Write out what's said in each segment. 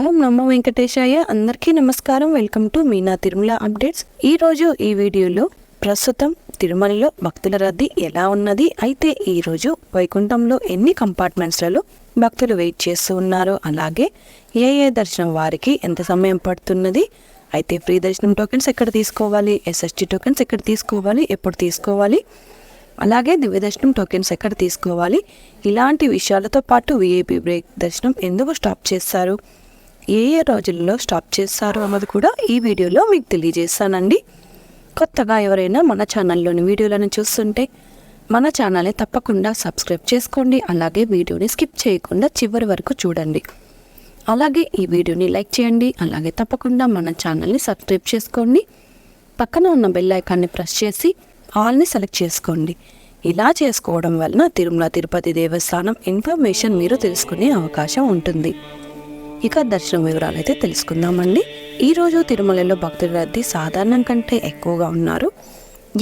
ఓం నమో వెంకటేశాయ. అందరికీ నమస్కారం. Welcome to Meena Tirumala updates. ఈ రోజు ఈ వీడియోలో ప్రస్తుతం తిరుమలలో భక్తుల రద్దీ ఎలా ఉన్నది? అయితే ఈరోజు వైకుంఠంలో ఎన్ని కంపార్ట్మెంట్స్లలో భక్తులు వెయిట్ చేస్తూ ఉన్నారో అలాగే ఏ ఏ దర్శనం వారికి ఎంత సమయం పడుతున్నది? అయితే ఫ్రీ దర్శనం టోకెన్స్ ఎక్కడ తీసుకోవాలి? ఎస్ఎస్టీ టోకెన్స్ ఎక్కడ తీసుకోవాలి? ఎప్పుడు తీసుకోవాలి? అలాగే దివ్య దర్శనం టోకెన్స్ ఎక్కడ తీసుకోవాలి? ఇలాంటి విషయాలతో పాటు విఐపి బ్రేక్ దర్శనం ఎందుకు స్టాప్ చేస్తారు? ఏ ఏ రోజుల్లో స్టాప్ చేస్తారు అన్నది కూడా ఈ వీడియోలో మీకు తెలియజేస్తానండి. కొత్తగా ఎవరైనా మన ఛానల్లోని వీడియోలను చూస్తుంటే మన ఛానల్ని తప్పకుండా సబ్స్క్రైబ్ చేసుకోండి. అలాగే వీడియోని స్కిప్ చేయకుండా చివరి వరకు చూడండి. అలాగే ఈ వీడియోని లైక్ చేయండి. అలాగే తప్పకుండా మన ఛానల్ని సబ్స్క్రైబ్ చేసుకోండి. పక్కన ఉన్న బెల్ ఐకాన్ని ప్రెస్ చేసి ఆల్ని సెలెక్ట్ చేసుకోండి. ఇలా చేసుకోవడం వలన తిరుమల తిరుపతి దేవస్థానం ఇన్ఫర్మేషన్ మీరు తెలుసుకునే అవకాశం ఉంటుంది. ఇక దర్శనం వివరాలు అయితే తెలుసుకుందామండి ఈరోజు తిరుమలలో భక్తుల రద్దీ సాధారణం కంటే ఎక్కువగా ఉన్నారు.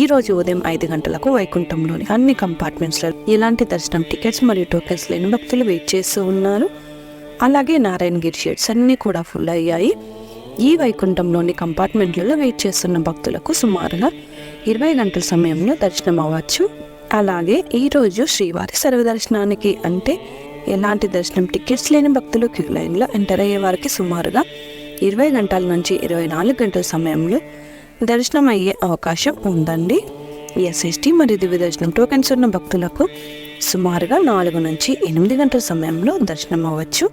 ఈరోజు ఉదయం ఐదు గంటలకు వైకుంఠంలోని అన్ని కంపార్ట్మెంట్స్లో ఎలాంటి దర్శనం టికెట్స్ మరియు టోకెన్స్ లేని భక్తులు వెయిట్ చేస్తూ ఉన్నారు. అలాగే నారాయణగిరి షేడ్స్ అన్నీ కూడా ఫుల్ అయ్యాయి. ఈ వైకుంఠంలోని కంపార్ట్మెంట్లలో వెయిట్ చేస్తున్న భక్తులకు సుమారుగా ఇరవై గంటల సమయంలో దర్శనం అవ్వచ్చు. అలాగే ఈరోజు శ్రీవారి సర్వదర్శనానికి అంటే ఎలాంటి దర్శనం? టికెట్స్ లేని భక్తులు క్యూ లైన్లో ఎంటర్ అయ్యే వారికి సుమారుగా ఇరవై గంటల నుంచి ఇరవై నాలుగు గంటల సమయంలో దర్శనం అయ్యే అవకాశం ఉందండి. ఎస్ఎస్టీ మరియు దివ్య దర్శనం టోకెన్స్ ఉన్న భక్తులకు సుమారుగా నాలుగు నుంచి ఎనిమిది గంటల సమయంలో దర్శనం అవ్వచ్చు.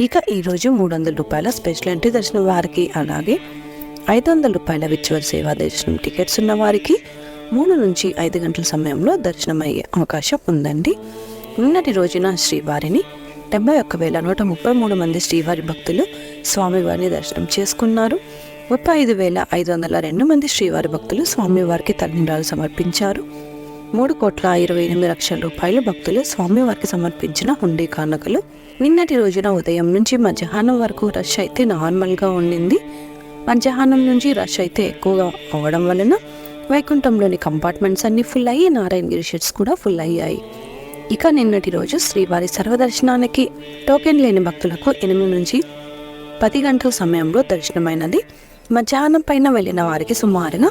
ఇక ఈరోజు మూడు వందల రూపాయల స్పెషల్ ఎంట్రీ దర్శనం వారికి అలాగే ఐదు వందల రూపాయల విచువల్ సేవా దర్శనం టికెట్స్ ఉన్న వారికి మూడు నుంచి ఐదు గంటల సమయంలో దర్శనం అయ్యే అవకాశం ఉందండి. నిన్నటి రోజున శ్రీవారిని డెబ్బై ఒక్క వేల నూట ముప్పై మూడు మంది శ్రీవారి భక్తులు స్వామివారిని దర్శనం చేసుకున్నారు. ముప్పై ఐదు వేల ఐదు వందల రెండు మంది శ్రీవారి భక్తులు స్వామివారికి తల్లిండ్రాలు సమర్పించారు. మూడు కోట్ల ఇరవై ఎనిమిది లక్షల రూపాయలు భక్తులు స్వామివారికి సమర్పించిన హుండీ కానుకలు. నిన్నటి రోజున ఉదయం నుంచి మధ్యాహ్నం వరకు రష్ అయితే నార్మల్గా ఉండింది. మధ్యాహ్నం నుంచి రష్ అయితే ఎక్కువగా అవ్వడం వలన వైకుంఠంలోని కంపార్ట్మెంట్స్ అన్నీ ఫుల్ అయ్యి నారాయణగిరి షెడ్స్ కూడా ఫుల్ అయ్యాయి. ఇక నిన్నటి రోజు శ్రీవారి సర్వదర్శనానికి టోకెన్ లేని భక్తులకు ఎనిమిది నుంచి పది గంటల సమయంలో దర్శనమైనది. మధ్యాహ్నం పైన వెళ్ళిన వారికి సుమారుగా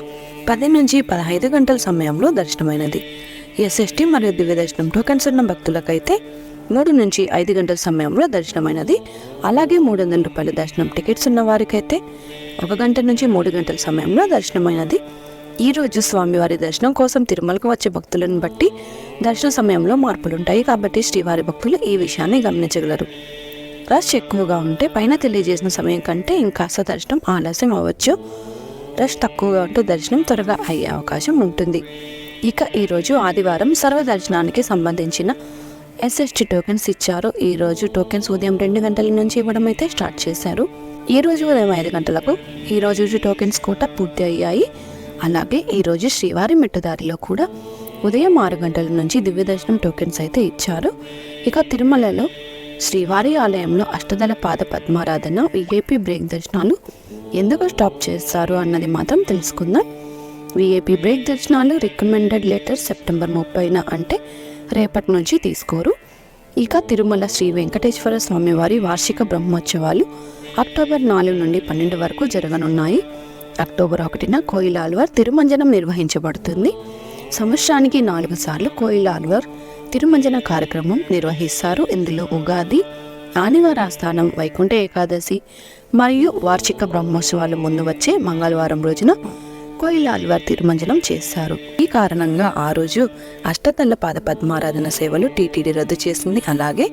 పది నుంచి పదహైదు గంటల సమయంలో దర్శనమైనది. ఎస్ఎస్టీ మరియు దివ్య దర్శనం టోకెన్స్ ఉన్న భక్తులకైతే మూడు నుంచి ఐదు గంటల సమయంలో దర్శనమైనది. అలాగే మూడు వందల రూపాయల దర్శనం టికెట్స్ ఉన్న వారికైతే ఒక గంట నుంచి మూడు గంటల సమయంలో దర్శనమైనది. ఈరోజు స్వామివారి దర్శనం కోసం తిరుమలకు వచ్చే భక్తులను బట్టి దర్శన సమయంలో మార్పులు ఉంటాయి కాబట్టి శ్రీవారి భక్తులు ఈ విషయాన్ని గమనించగలరు. రష్ ఎక్కువగా ఉంటే పైన తెలియజేసిన సమయం కంటే ఇంకాస్త దర్శనం ఆలస్యం అవ్వచ్చు. రష్ తక్కువగా ఉంటే దర్శనం త్వరగా అయ్యే అవకాశం ఉంటుంది. ఇక ఈరోజు ఆదివారం సర్వదర్శనానికి సంబంధించిన ఎస్ఎస్టీ టోకెన్స్ ఇచ్చారు. ఈ రోజు టోకెన్స్ ఉదయం రెండు గంటల నుంచి ఇవ్వడం అయితే స్టార్ట్ చేశారు. ఈ రోజు ఉదయం ఐదు గంటలకు ఈ రోజు టోకెన్స్ కూడా పూర్తి అయ్యాయి. అలాగే ఈరోజు శ్రీవారి మెట్టుదారిలో కూడా ఉదయం ఆరు గంటల నుంచి దివ్యదర్శనం టోకెన్స్ అయితే ఇచ్చారు. ఇక తిరుమలలో శ్రీవారి ఆలయంలో అష్టదళ పాద పద్మారాధన విఐపి బ్రేక్ దర్శనాలు ఎందుకు స్టాప్ చేస్తారు అన్నది మాత్రం తెలుసుకుందాం. విఐపి బ్రేక్ దర్శనాలు రికమెండెడ్ లెటర్ సెప్టెంబర్ ముప్పైన అంటే రేపటి నుంచి తీసుకోరు. ఇక తిరుమల శ్రీ వెంకటేశ్వర స్వామివారి వార్షిక బ్రహ్మోత్సవాలు అక్టోబర్ నాలుగు నుండి పన్నెండు వరకు జరగనున్నాయి. అక్టోబర్ ఒకటిన కోయిలాల్వార్ తిరుమంజనం నిర్వహించబడుతుంది. సంవత్సరానికి నాలుగు సార్లు కోయిలాల్వర్ తిరుమంజన కార్యక్రమం నిర్వహిస్తారు. ఇందులో ఉగాది ఆదివార ఆస్థానం వైకుంఠ ఏకాదశి మరియు వార్షిక బ్రహ్మోత్సవాలు ముందు వచ్చే మంగళవారం రోజున కోయిలాల్వార్ తిరుమంజనం చేస్తారు. ఈ కారణంగా ఆ రోజు అష్టతల్ల పాద పద్మారాధన సేవలు టీటీడీ రద్దు చేసింది. అలాగే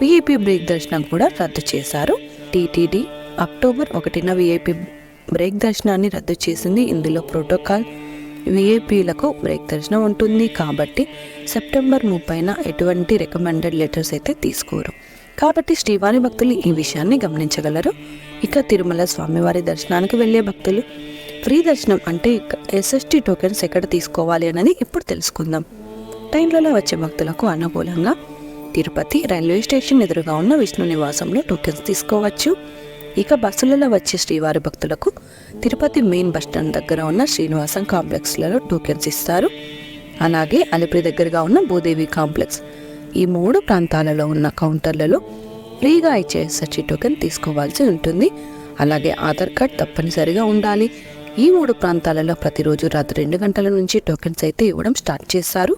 విఐపి బ్రేక్ దర్శనం కూడా రద్దు చేశారు. టీటీడీ అక్టోబర్ ఒకటిన విఐపి బ్రేక్ దర్శనాన్ని రద్దు చేసింది. ఇందులో ప్రోటోకాల్ విఐపీలకు బ్రేక్ దర్శనం ఉంటుంది. కాబట్టి సెప్టెంబర్ ముప్పైన ఎటువంటి రికమెండెడ్ లెటర్స్ అయితే తీసుకోరు. కాబట్టి శ్రీవారి భక్తులు ఈ విషయాన్ని గమనించగలరు. ఇక తిరుమల స్వామివారి దర్శనానికి వెళ్ళే భక్తులు ఫ్రీ దర్శనం అంటే ఎస్ఎస్టీ టోకెన్స్ ఎక్కడ తీసుకోవాలి అనేది ఇప్పుడు తెలుసుకుందాం. ట్రైన్లలో వచ్చే భక్తులకు అనుకూలంగా తిరుపతి రైల్వే స్టేషన్ ఎదురుగా ఉన్న విష్ణు నివాసంలో టోకెన్స్ తీసుకోవచ్చు. ఇక బస్సులలో వచ్చే శ్రీవారి భక్తులకు తిరుపతి మెయిన్ బస్టాండ్ దగ్గర ఉన్న శ్రీనివాసం కాంప్లెక్స్లలో టోకెన్స్ ఇస్తారు. అలాగే అలిపిరి దగ్గరగా ఉన్న భూదేవి కాంప్లెక్స్ ఈ మూడు ప్రాంతాలలో ఉన్న కౌంటర్లలో ఫ్రీగా ఇచ్చే ఎస్ఎస్టీ టోకెన్ తీసుకోవాల్సి ఉంటుంది. అలాగే ఆధార్ కార్డ్ తప్పనిసరిగా ఉండాలి. ఈ మూడు ప్రాంతాలలో ప్రతిరోజు రాత్రి రెండు గంటల నుంచి టోకెన్స్ అయితే ఇవ్వడం స్టార్ట్ చేశారు.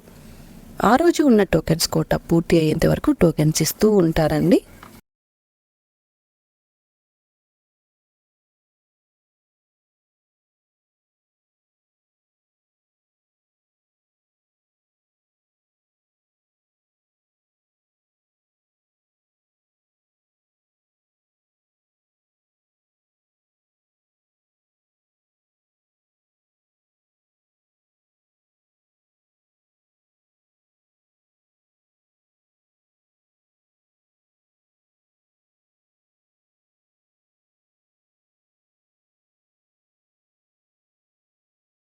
ఆ రోజు ఉన్న టోకెన్స్ కోట పూర్తి అయ్యేంత వరకు టోకెన్స్ ఇస్తూ ఉంటారండి.